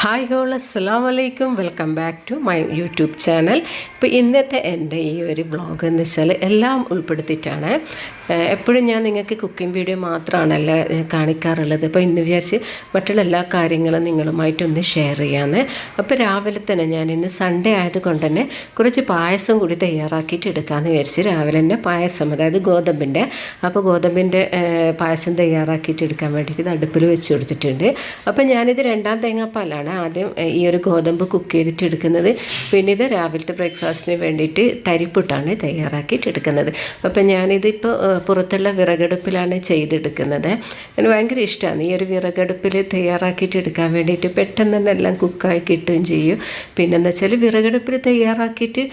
Hi whole അസ്സാം വലൈക്കും welcome back to my YouTube channel ഇപ്പോൾ ഇന്നത്തെ എന്റെ ഈ ഒരു വ്ളോഗ് എന്ന് വെച്ചാൽ എല്ലാം ഉൾപ്പെടുത്തിയിട്ടാണ്. എപ്പോഴും ഞാൻ നിങ്ങൾക്ക് കുക്കിംഗ് വീഡിയോ മാത്രമാണല്ലോ കാണിക്കാറുള്ളത്. അപ്പോൾ ഇന്ന് വിചാരിച്ച് മറ്റുള്ള എല്ലാ കാര്യങ്ങളും നിങ്ങളുമായിട്ടൊന്ന് ഷെയർ ചെയ്യാമെന്ന് അപ്പോൾ രാവിലെ തന്നെ ഞാൻ ഇന്ന് സൺഡേ ആയതുകൊണ്ട് തന്നെ കുറച്ച് പായസം കൂടി തയ്യാറാക്കിയിട്ട് എടുക്കാമെന്ന് വിചാരിച്ച് രാവിലെ തന്നെ പായസം അതായത് ഗോതമ്പിന്റെ. അപ്പോൾ ഗോതമ്പിന്റെ പായസം തയ്യാറാക്കിയിട്ട് എടുക്കാൻ വേണ്ടിയിട്ട് അടുപ്പിൽ വെച്ച് കൊടുത്തിട്ടുണ്ട്. അപ്പോൾ ഞാനിത് രണ്ടാം തേങ്ങാപ്പാലാണ് ആദ്യം ഈ ഒരു ഗോതമ്പ് കുക്ക് ചെയ്തിട്ട് എടുക്കുന്നത്. പിന്നെ ഇത് രാവിലത്തെ ബ്രേക്ക്ഫാസ്റ്റിന് വേണ്ടിയിട്ട് തരിപ്പുട്ടാണ് തയ്യാറാക്കിയിട്ട് എടുക്കുന്നത്. അപ്പോൾ ഞാനിതിപ്പോൾ പുറത്തുള്ള വിറകടുപ്പിലാണ് ചെയ്തെടുക്കുന്നത്. എനിക്ക് ഭയങ്കര ഇഷ്ടമാണ് ഈ ഒരു വിറകടുപ്പിൽ തയ്യാറാക്കിയിട്ട് എടുക്കാൻ വേണ്ടിയിട്ട് പെട്ടെന്ന് തന്നെ എല്ലാം കുക്കായി കിട്ടുകയും ചെയ്യും. പിന്നെന്ന് വെച്ചാൽ വിറകടുപ്പിൽ തയ്യാറാക്കിയിട്ട്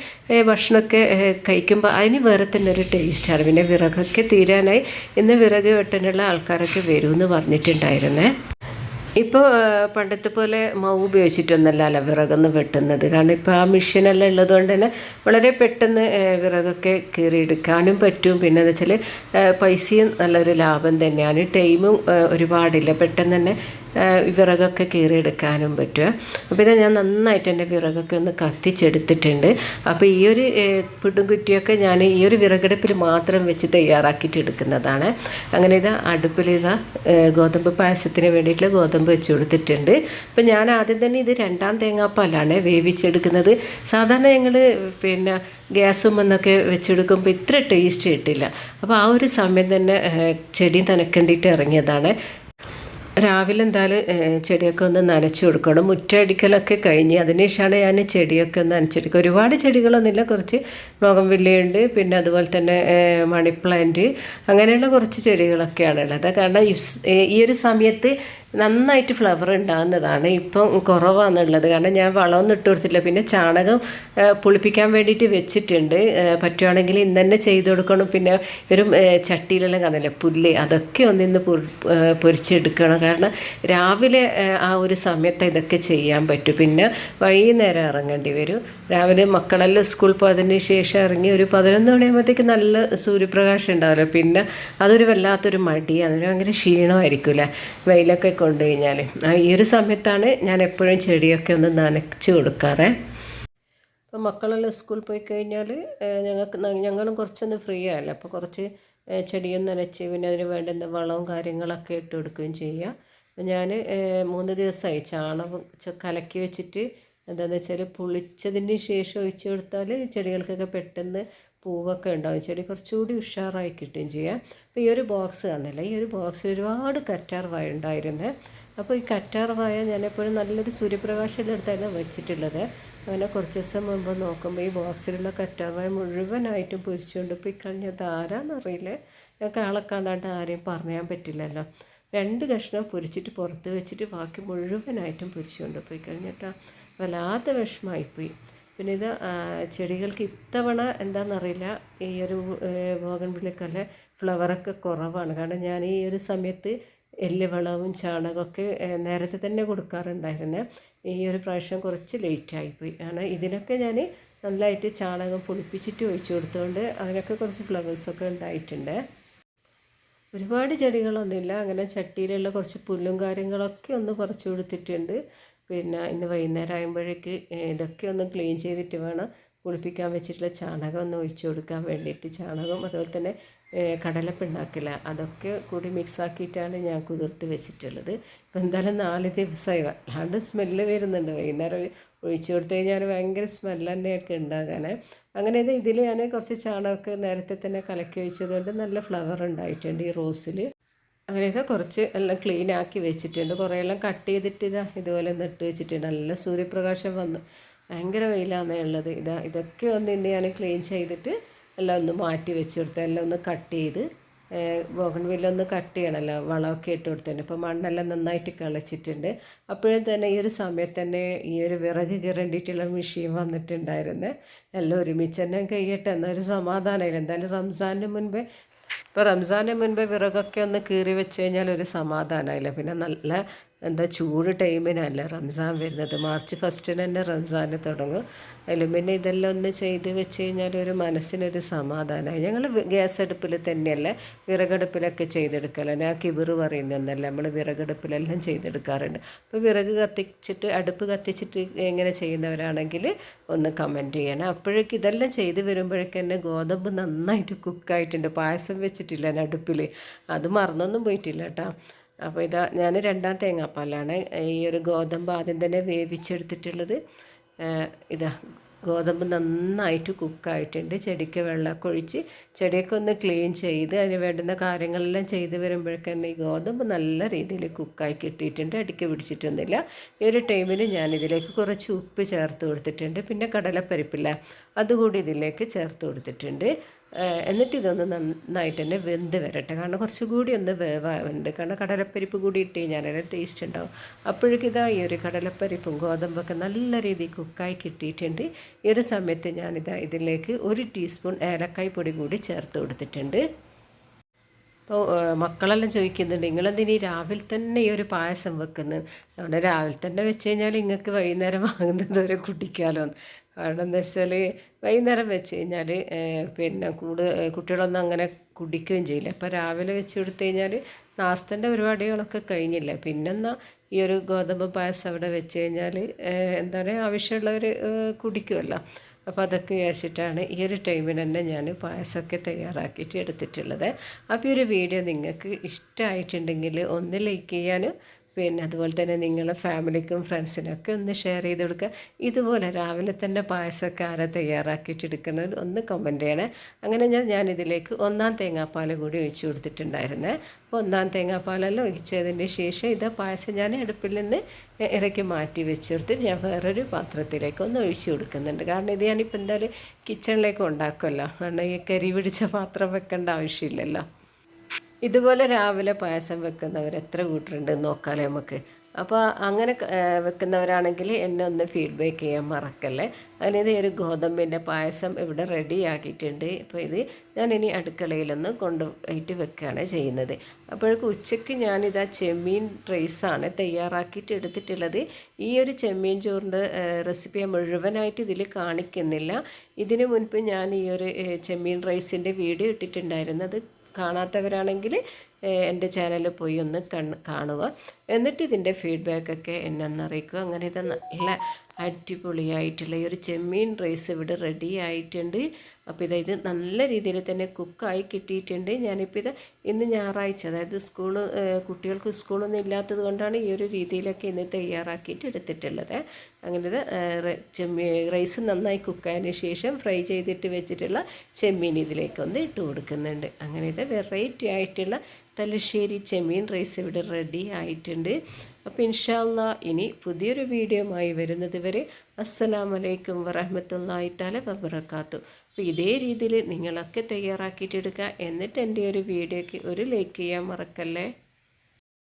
ഭക്ഷണമൊക്കെ കഴിക്കുമ്പോൾ അതിന് വേറെ തന്നെ ഒരു ടേസ്റ്റാണ് പിന്നെ വിറകൊക്കെ തീരാനായി. ഇന്ന് വിറക് വെട്ടാനുള്ള ആൾക്കാരൊക്കെ വരുമെന്ന് പറഞ്ഞിട്ടുണ്ടായിരുന്നേ. ഇപ്പോൾ പണ്ടത്തെ പോലെ മൗ ഉപയോഗിച്ചിട്ടൊന്നല്ല വിറകൊന്ന് വെട്ടുന്നത്. കാരണം ഇപ്പോൾ ആ മെഷീനെല്ലാം ഉള്ളതുകൊണ്ട് തന്നെ വളരെ പെട്ടെന്ന് വിറകൊക്കെ കീറിയെടുക്കാനും പറ്റും. പിന്നെ എന്ന് വെച്ചാൽ പൈസയും നല്ലൊരു ലാഭം തന്നെയാണ്. ടൈമും ഒരുപാടില്ല. പെട്ടെന്ന് തന്നെ വിറകൊക്കെ കീറിയെടുക്കാനും പറ്റുക. അപ്പോൾ ഇത് ഞാൻ നന്നായിട്ട് എന്റെ വിറകൊക്കെ ഒന്ന് കത്തിച്ചെടുത്തിട്ടുണ്ട്. അപ്പോൾ ഈ ഒരു പിടുംകുറ്റിയൊക്കെ കുറ്റിയൊക്കെ ഞാൻ ഈ ഒരു വിറകടുപ്പിൽ മാത്രം വെച്ച് തയ്യാറാക്കിയിട്ട് എടുക്കുന്നതാണ്. അങ്ങനെ ഇതാ അടുപ്പിൽ ഇതാ ഗോതമ്പ് പായസത്തിന് വേണ്ടിയിട്ടുള്ള ഗോതമ്പ് വെച്ച് കൊടുത്തിട്ടുണ്ട്. അപ്പോൾ ഞാൻ ആദ്യം തന്നെ ഇത് രണ്ടാം തേങ്ങാപ്പാലാണ് വേവിച്ചെടുക്കുന്നത്. സാധാരണ ഞങ്ങൾ പിന്നെ ഗ്യാസും എന്നൊക്കെ വെച്ചെടുക്കുമ്പോൾ ഇത്ര ടേസ്റ്റ് കിട്ടില്ല. അപ്പോൾ ആ ഒരു സമയം തന്നെ ചെടി നനക്കേണ്ടിയിട്ട് ഇറങ്ങിയതാണ്. രാവിലെ എന്തായാലും ചെടിയൊക്കെ ഒന്ന് നനച്ച് കൊടുക്കണം. മുറ്റടിക്കലൊക്കെ കഴിഞ്ഞ് അതിനുശേഷമാണ് ഞാൻ ചെടിയൊക്കെ ഒന്ന് നനച്ചെടുക്കുക. ഒരുപാട് ചെടികളൊന്നുമില്ല. കുറച്ച് ബോഗൻവില്ലയുണ്ട് പിന്നെ അതുപോലെ തന്നെ മണി പ്ലാന്റ്. അങ്ങനെയുള്ള കുറച്ച് ചെടികളൊക്കെയാണ് ഉള്ളത്. കാരണം ഈ ഒരു സമയത്ത് നന്നായിട്ട് ഫ്ലവർ ഉണ്ടാകുന്നതാണ് ഇപ്പം കുറവാണെന്നുള്ളത് കാരണം ഞാൻ വളമൊന്നും ഇട്ട് കൊടുത്തില്ല പിന്നെ ചാണകം പുളിപ്പിക്കാൻ വേണ്ടിയിട്ട് വെച്ചിട്ടുണ്ട്. പറ്റുവാണെങ്കിൽ ഇന്ന് തന്നെ ചെയ്ത് കൊടുക്കണം. പിന്നെ ഏഹ്, ചട്ടിയിലെല്ലാം കാണില്ല പുല്ല് അതൊക്കെ ഒന്നിന്ന് പൊരിച്ചെടുക്കണം. കാരണം രാവിലെ ആ ഒരു സമയത്ത് ഇതൊക്കെ ചെയ്യാൻ പറ്റും. പിന്നെ വൈകുന്നേരം ഇറങ്ങേണ്ടി വരും. രാവിലെ മക്കളെല്ലാം സ്കൂൾ പോയതിന് ശേഷം ഇറങ്ങി ഒരു പതിനൊന്ന് മണിയാകുമ്പോഴത്തേക്ക് നല്ല സൂര്യപ്രകാശം ഉണ്ടാവില്ല. പിന്നെ അതൊരു വല്ലാത്തൊരു മടി. അതിന് ഭയങ്കര ക്ഷീണമായിരിക്കില്ല വെയിലൊക്കെ കൊണ്ടു കഴിഞ്ഞാൽ ഈ ഒരു സമയത്താണ് ഞാൻ എപ്പോഴും ചെടിയൊക്കെ ഒന്ന് നനച്ച് കൊടുക്കാറ്. അപ്പോൾ മക്കളെല്ലാം സ്കൂളിൽ പോയി കഴിഞ്ഞാൽ ഞങ്ങൾക്ക് ഞങ്ങളും കുറച്ചൊന്ന് ഫ്രീ ആയല്ലോ അപ്പോൾ കുറച്ച് ചെടിയും നനച്ച് പിന്നെ അതിന് വേണ്ടുന്ന വളവും കാര്യങ്ങളൊക്കെ ഇട്ട് കൊടുക്കുകയും ചെയ്യുക ഞാൻ മൂന്ന് ദിവസമായി ചാണകം കലക്കി വെച്ചിട്ട് എന്താണെന്ന് വെച്ചാൽ പുളിച്ചതിന് ശേഷം ഒഴിച്ചു കൊടുത്താൽ ചെടികൾക്കൊക്കെ പെട്ടെന്ന് പൂവൊക്കെ ഉണ്ടാവും. ചെടി കുറച്ചുകൂടി ഉഷാറായി കിട്ടുകയും ചെയ്യാം. അപ്പോൾ ഈ ഒരു ബോക്സ് തന്നില്ല ഈ ഒരു ബോക്സിൽ ഒരുപാട് കറ്റാർ വായ ഉണ്ടായിരുന്നത് അപ്പോൾ ഈ കറ്റാർ വായ ഞാനെപ്പോഴും നല്ലൊരു സൂര്യപ്രകാശം എടുത്തായിരുന്നു വെച്ചിട്ടുള്ളത്. അങ്ങനെ കുറച്ച് ദിവസം മുമ്പ് നോക്കുമ്പോൾ ഈ ബോക്സിലുള്ള കറ്റാർ വായ മുഴുവനായിട്ടും പൊരിച്ചുകൊണ്ട് പോയി. കഴിഞ്ഞ ആരാന്നറിയില്ല ഞങ്ങൾക്ക് ആളെ കാണാണ്ട് ആരെയും പറയാൻ പറ്റില്ലല്ലോ. രണ്ട് കഷ്ണം പൊരിച്ചിട്ട് പുറത്ത് വെച്ചിട്ട് ബാക്കി മുഴുവനായിട്ടും പൊരിച്ചുകൊണ്ട് പോയി കഴിഞ്ഞിട്ട് വല്ലാത്ത വിഷമമായിപ്പോയി പിന്നെ ഇത് ചെടികൾക്ക് ഇത്തവണ എന്താണെന്നറിയില്ല ഈ ഒരു ബോഗൻ വിളിക്കല്ലേ ഫ്ലവറൊക്കെ കുറവാണ്. കാരണം ഞാൻ ഈ ഒരു സമയത്ത് എല്ല് വളവും ചാണകമൊക്കെ നേരത്തെ തന്നെ കൊടുക്കാറുണ്ടായിരുന്നേ. ഈ ഒരു പ്രാവശ്യം കുറച്ച് ലേറ്റായിപ്പോയി കാരണം ഇതിനൊക്കെ ഞാൻ നല്ലതായിട്ട് ചാണകം പൊളിപ്പിച്ചിട്ട് ഒഴിച്ചു കൊടുത്തുകൊണ്ട് അതിനൊക്കെ കുറച്ച് ഫ്ലവേഴ്സൊക്കെ ഉണ്ടായിട്ടുണ്ട്. ഒരുപാട് ചെടികളൊന്നുമില്ല. അങ്ങനെ ചട്ടിയിലുള്ള കുറച്ച് പുല്ലും കാര്യങ്ങളൊക്കെ ഒന്ന് കുറച്ച് കൊടുത്തിട്ടുണ്ട്. പിന്നെ ഇന്ന് വൈകുന്നേരം ആകുമ്പോഴേക്ക് ഇതൊക്കെ ഒന്ന് ക്ലീൻ ചെയ്തിട്ട് വേണം കുളിപ്പിക്കാൻ വെച്ചിട്ടുള്ള ചാണകം ഒന്ന് ഒഴിച്ചു കൊടുക്കാൻ വേണ്ടിയിട്ട് ചാണകം അതുപോലെ തന്നെ കടലപ്പിണ്ണാക്കില്ല അതൊക്കെ കൂടി മിക്സ് ആക്കിയിട്ടാണ് ഞാൻ കുതിർത്ത് വെച്ചിട്ടുള്ളത്. ഇപ്പം എന്തായാലും നാല് ദിവസമായി വല്ലാണ്ട് സ്മെല്ല് വരുന്നുണ്ട്. വൈകുന്നേരം ഒഴി- ഒഴിച്ചു കൊടുത്തു കഴിഞ്ഞാൽ ഭയങ്കര സ്മെല്ല് തന്നെയൊക്കെ ഉണ്ടാകാൻ അങ്ങനെ ഇത് ഇതിൽ ഞാൻ കുറച്ച് ചാണകമൊക്കെ നേരത്തെ തന്നെ കലക്കി വെച്ചതുകൊണ്ട് നല്ല ഫ്ലവർ ഉണ്ടായിട്ടുണ്ട് ഈ റോസിൽ അങ്ങനെയൊക്കെ കുറച്ച് എല്ലാം ക്ലീൻ ആക്കി വെച്ചിട്ടുണ്ട്. കുറേയെല്ലാം കട്ട് ചെയ്തിട്ട് ഇതാ ഇതുപോലെ നട്ട് വെച്ചിട്ടുണ്ട്. നല്ല സൂര്യപ്രകാശം വന്ന് ഭയങ്കര വെയിലാണ് ഉള്ളത്. ഇതാ ഇതൊക്കെ ഒന്ന് ഇന്ന് ഞാൻ ക്ലീൻ ചെയ്തിട്ട് എല്ലാം ഒന്ന് മാറ്റി വെച്ച് കൊടുത്ത് എല്ലാം ഒന്ന് കട്ട് ചെയ്ത് ബോഗൺവില്ല ഒന്ന് കട്ട് ചെയ്യണമല്ലോ വളമൊക്കെ ഇട്ട് കൊടുത്തിട്ടുണ്ട്. ഇപ്പോൾ മണ്ണെല്ലാം നന്നായിട്ട് കളിച്ചിട്ടുണ്ട്. അപ്പോഴും തന്നെ ഈ ഒരു സമയത്ത് തന്നെ ഈ ഒരു വിറക് കീറേണ്ടിയിട്ടുള്ള മെഷീൻ വന്നിട്ടുണ്ടായിരുന്നു. എല്ലാം ഒരുമിച്ച് തന്നെ കഴിയട്ടെ എന്നൊരു സമാധാനമില്ല എന്തായാലും റംസാനിന് മുൻപേ ഇപ്പോൾ റംസാന് മുൻപ് വിറകൊക്കെ ഒന്ന് കീറി വെച്ച് കഴിഞ്ഞാൽ ഒരു സമാധാനമായില്ല പിന്നെ നല്ല എന്താ ചൂട് ടൈമിനല്ല റംസാൻ വരുന്നത്? മാർച്ച് ഫസ്റ്റിന് തന്നെ റംസാൻ തുടങ്ങും. അതിലും പിന്നെ ഇതെല്ലാം ഒന്ന് ചെയ്ത് വെച്ച് കഴിഞ്ഞാൽ ഒരു മനസ്സിനൊരു സമാധാനമായി ഞങ്ങൾ ഗ്യാസ് അടുപ്പിൽ തന്നെയല്ല വിറകടുപ്പിലൊക്കെ ചെയ്തെടുക്കല. ഞാൻ കിബിറ് പറയുന്നതല്ല നമ്മൾ വിറകടുപ്പിലെല്ലാം ചെയ്തെടുക്കാറുണ്ട്. അപ്പോൾ വിറക് കത്തിച്ചിട്ട് അടുപ്പ് കത്തിച്ചിട്ട് എങ്ങനെ ചെയ്യുന്നവരാണെങ്കിൽ ഒന്ന് കമന്റ് ചെയ്യണം. അപ്പോഴേക്കും ഇതെല്ലാം ചെയ്ത് വരുമ്പോഴേക്കും തന്നെ ഗോതമ്പ് നന്നായിട്ട് കുക്കായിട്ടുണ്ട് പായസം വെച്ചിട്ടില്ല അടുപ്പിൽ അത് മറന്നൊന്നും പോയിട്ടില്ല കേട്ടോ. അപ്പോൾ ഇതാ ഞാൻ രണ്ടാം തേങ്ങാപ്പാലാണ് ഈ ഒരു ഗോതമ്പ് ആദ്യം തന്നെ വേവിച്ചെടുത്തിട്ടുള്ളത്. ഇതാ ഗോതമ്പ് നന്നായിട്ട് കുക്കായിട്ടുണ്ട്. ചെടിക്ക് വെള്ളമൊക്കെ ഒഴിച്ച് ചെടിയൊക്കെ ഒന്ന് ക്ലീൻ ചെയ്ത് അതിന് വേണ്ടുന്ന കാര്യങ്ങളെല്ലാം ചെയ്ത് വരുമ്പോഴേക്കന്നെ ഈ ഗോതമ്പ് നല്ല രീതിയിൽ കുക്കായി കിട്ടിയിട്ടുണ്ട്. അടിക്ക് പിടിച്ചിട്ടൊന്നുമില്ല. ഈ ഒരു ടൈമിൽ ഞാൻ ഇതിലേക്ക് കുറച്ച് ഉപ്പ് ചേർത്ത് കൊടുത്തിട്ടുണ്ട്. പിന്നെ കടലപ്പരിപ്പില്ല. അതുകൂടി ഇതിലേക്ക് ചേർത്ത് കൊടുത്തിട്ടുണ്ട്. എന്നിട്ട് ഇതൊന്ന് നന്നായിട്ട് തന്നെ വെന്ത് വരട്ടെ. കാരണം കുറച്ചുകൂടി ഒന്ന് വേവാറുണ്ട് കാരണം കടലപ്പരിപ്പ് കൂടി ഇട്ട് കഴിഞ്ഞാൽ ടേസ്റ്റ് ഉണ്ടാവും. അപ്പോഴേക്കും ഇതാ ഈ ഒരു കടലപ്പരിപ്പും ഗോതമ്പൊക്കെ നല്ല രീതിയിൽ കുക്കായി കിട്ടിയിട്ടുണ്ട്. ഈ ഒരു സമയത്ത് ഞാനിതാ ഇതിലേക്ക് ഒരു ടീസ്പൂൺ ഏലക്കായ് പൊടി കൂടി ചേർത്ത് കൊടുത്തിട്ടുണ്ട്. ഇപ്പോൾ മക്കളെല്ലാം ചോദിക്കുന്നുണ്ട് നിങ്ങളെന്തിനീ രാവിലെ തന്നെ ഈ ഒരു പായസം വെക്കുന്നത് അവിടെ രാവിലെ തന്നെ വെച്ച് കഴിഞ്ഞാൽ നിങ്ങൾക്ക് വൈകുന്നേരം വാങ്ങുന്നത് വരെ കുടിക്കാമല്ലോ കാരണം എന്താ വെച്ചാൽ വൈകുന്നേരം വെച്ച് കഴിഞ്ഞാൽ പിന്നെ കൂടുതൽ കുട്ടികളൊന്നും അങ്ങനെ കുടിക്കുകയും ചെയ്യില്ല. അപ്പോൾ രാവിലെ വെച്ച് കൊടുത്തു കഴിഞ്ഞാൽ നാസ്തന്റെ പരിപാടികളൊക്കെ കഴിഞ്ഞില്ല. പിന്നെന്നാൽ ഈ ഒരു ഗോതമ്പ് പായസം അവിടെ വെച്ച് കഴിഞ്ഞാൽ എന്താ പറയുക ആവശ്യമുള്ളവർ കുടിക്കുമല്ലോ അപ്പോൾ അതൊക്കെ വിചാരിച്ചിട്ടാണ് ഈ ഒരു ടൈമിൽ തന്നെ ഞാൻ പായസമൊക്കെ തയ്യാറാക്കിയിട്ട് എടുത്തിട്ടുള്ളത്. അപ്പോൾ ഈ ഒരു വീഡിയോ നിങ്ങൾക്ക് ഇഷ്ടമായിട്ടുണ്ടെങ്കിൽ ഒന്ന് ലൈക്ക് ചെയ്യാനും പിന്നെ അതുപോലെ തന്നെ നിങ്ങളെ ഫാമിലിക്കും ഫ്രണ്ട്സിനൊക്കെ ഒന്ന് ഷെയർ ചെയ്ത് കൊടുക്കുക. ഇതുപോലെ രാവിലെ തന്നെ പായസമൊക്കെ ആരെ തയ്യാറാക്കിയിട്ട് എടുക്കുന്നത് ഒന്ന് കമന്റ് ചെയ്യണേ. അങ്ങനെ ഞാൻ ഞാനിതിലേക്ക് ഒന്നാം തേങ്ങാപ്പാൽ കൂടി ഒഴിച്ച് കൊടുത്തിട്ടുണ്ടായിരുന്നേ. അപ്പോൾ ഒന്നാം തേങ്ങാപ്പാലെല്ലാം ഒഴിച്ചതിന് ശേഷം ഇത് പായസം ഞാൻ അടുപ്പിൽ നിന്ന് ഇറക്കി മാറ്റി വെച്ചെടുത്ത് ഞാൻ വേറൊരു പാത്രത്തിലേക്ക് ഒന്ന് ഒഴിച്ച് കൊടുക്കുന്നുണ്ട്. കാരണം ഇത് ഞാനിപ്പോൾ എന്തായാലും കിച്ചണിലേക്ക് ഉണ്ടാക്കുമല്ലോ. കാരണം ഈ കരി പിടിച്ച പാത്രം വെക്കേണ്ട ആവശ്യമില്ലല്ലോ. ഇതുപോലെ രാവിലെ പായസം വെക്കുന്നവർ എത്ര കൂട്ടരുണ്ട് നോക്കാലേ നമുക്ക്. അപ്പോൾ അങ്ങനെ വെക്കുന്നവരാണെങ്കിൽ എന്നെ ഒന്ന് ഫീഡ്ബാക്ക് ചെയ്യാൻ മറക്കല്ലേ. അതിനിത് ഒരു ഗോതമ്പിന്റെ പായസം ഇവിടെ റെഡി ആക്കിയിട്ടുണ്ട്. അപ്പോൾ ഇത് ഞാൻ ഇനി അടുക്കളയിലൊന്ന് കൊണ്ടുപോയിട്ട് വെക്കുകയാണ് ചെയ്യുന്നത്. അപ്പോഴേക്കും ഉച്ചയ്ക്ക് ഞാനിതാ ചെമ്മീൻ റൈസാണ് തയ്യാറാക്കിയിട്ട് എടുത്തിട്ടുള്ളത്. ഈ ഒരു ചെമ്മീൻ ചോറിന്റെ റെസിപ്പി മുഴുവനായിട്ട് ഇതിൽ കാണിക്കുന്നില്ല. ഇതിനു മുൻപ് ഞാൻ ഈ ഒരു ചെമ്മീൻ റൈസിന്റെ വീഡിയോ ഇട്ടിട്ടുണ്ടായിരുന്നത് കാണാത്തവരാണെങ്കിൽ എന്റെ ചാനലിൽ പോയി ഒന്ന് കാണുക. എന്നിട്ട് ഇതിന്റെ ഫീഡ്ബാക്കൊക്കെ എന്നെ ഒന്ന് അറിയിക്കുക. അങ്ങനെ ഇത് നല്ല അടിപൊളിയായിട്ടുള്ള ഈ ഒരു ചെമ്മീൻ റൈസ് ഇവിടെ റെഡി ആയിട്ടുണ്ട്. അപ്പോൾ ഇതായത് ഇത് നല്ല രീതിയിൽ തന്നെ കുക്കായി കിട്ടിയിട്ടുണ്ട്. ഞാനിപ്പോൾ ഇത് ഇന്ന് ഞായറാഴ്ച അതായത് സ്കൂൾ കുട്ടികൾക്ക് സ്കൂളൊന്നും ഇല്ലാത്തത് കൊണ്ടാണ് ഈ ഒരു രീതിയിലൊക്കെ ഇന്ന് തയ്യാറാക്കിയിട്ട് എടുത്തിട്ടുള്ളത്. അങ്ങനെ ചെമ്മീ റൈസ് നന്നായി കുക്കായതിന് ശേഷം ഫ്രൈ ചെയ്തിട്ട് വെച്ചിട്ടുള്ള ചെമ്മീൻ ഇതിലേക്കൊന്ന് ഇട്ട് കൊടുക്കുന്നുണ്ട്. അങ്ങനെ ഇത് വെറൈറ്റി ആയിട്ടുള്ള തലശ്ശേരി ചെമ്മീൻ റൈസ് ഇവിടെ റെഡി ആയിട്ടുണ്ട്. അപ്പോൾ ഇൻഷാല്ല ഇനി പുതിയൊരു വീഡിയോയുമായി വരുന്നത് വരെ അസ്സലാമലൈക്കും വറഹമത്തല്ലായി തല വബറക്കാത്തു അപ്പോൾ ഇതേ രീതിയിൽ നിങ്ങളൊക്കെ തയ്യാറാക്കിയിട്ടെടുക്കുക എന്നിട്ട് എന്റെ ഒരു വീഡിയോയ്ക്ക് ഒരു ലൈക്ക് ചെയ്യാൻ മറക്കല്ലേ?